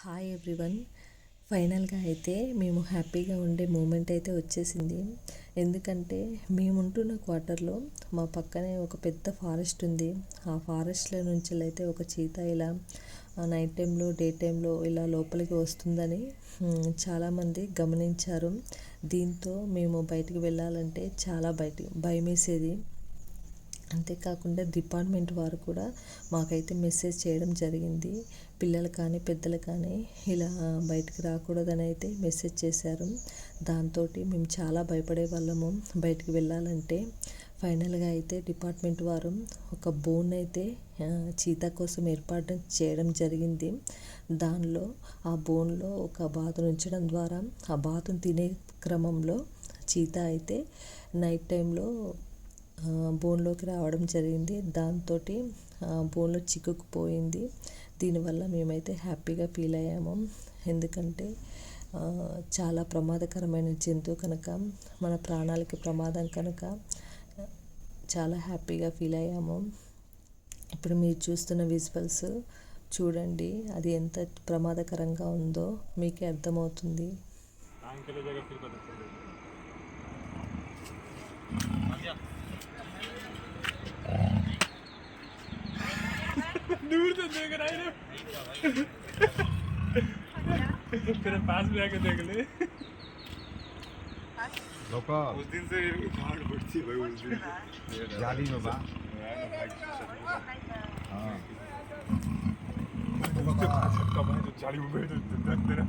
Hi everyone ఫైనల్గా అయితే మేము హ్యాపీగా ఉండే మూమెంట్ అయితే వచ్చేసింది. ఎందుకంటే మేము ఉంటున్న క్వార్టర్లో మా పక్కనే ఒక పెద్ద ఫారెస్ట్ ఉంది. ఆ ఫారెస్ట్లో నుంచి అయితే ఒక చీత ఇలా నైట్ టైంలో డే టైంలో ఇలా లోపలికి వస్తుందని చాలామంది గమనించారు. దీంతో మేము బయటికి వెళ్ళాలంటే చాలా బయట భయమేసేది. అంతేకాకుండా డిపార్ట్మెంట్ వారు కూడా మాకైతే మెసేజ్ చేయడం జరిగింది. పిల్లలు కానీ పెద్దలు కానీ ఇలా బయటకు రాకూడదని అయితే మెసేజ్ చేశారు. దాంతో మేము చాలా భయపడే వాళ్ళము బయటికి వెళ్ళాలంటే. ఫైనల్గా అయితే డిపార్ట్మెంట్ వారు ఒక బోన్ అయితే చీత చీతా కోసం ఏర్పాటు చేయడం జరిగింది. దానిలో ఆ బోన్లో ఒక బాతును ఉంచడం ద్వారా ఆ బాతును తినే క్రమంలో చీత అయితే నైట్ టైంలో బోన్లోకి రావడం జరిగింది. దాంతో బోన్లో చిక్కుకుపోయింది. దీనివల్ల మేమైతే హ్యాపీగా ఫీల్ అయ్యాము. ఎందుకంటే చాలా ప్రమాదకరమైన జంతువు కనుక మన ప్రాణాలకి ప్రమాదం కనుక చాలా హ్యాపీగా ఫీల్ అయ్యాము. ఇప్పుడు మీరు చూస్తున్న విజువల్స్ చూడండి. అది ఎంత ప్రమాదకరంగా ఉందో మీకే అర్థమవుతుంది. दूर से देख रहा है। तेरे पास भी आके देख ले। लोकल उस दिन से मेरी गांड बढ़ती भाई उस दिन से। जाली में बा हाँ। झटका भाई जो जाली में बैठ तेरा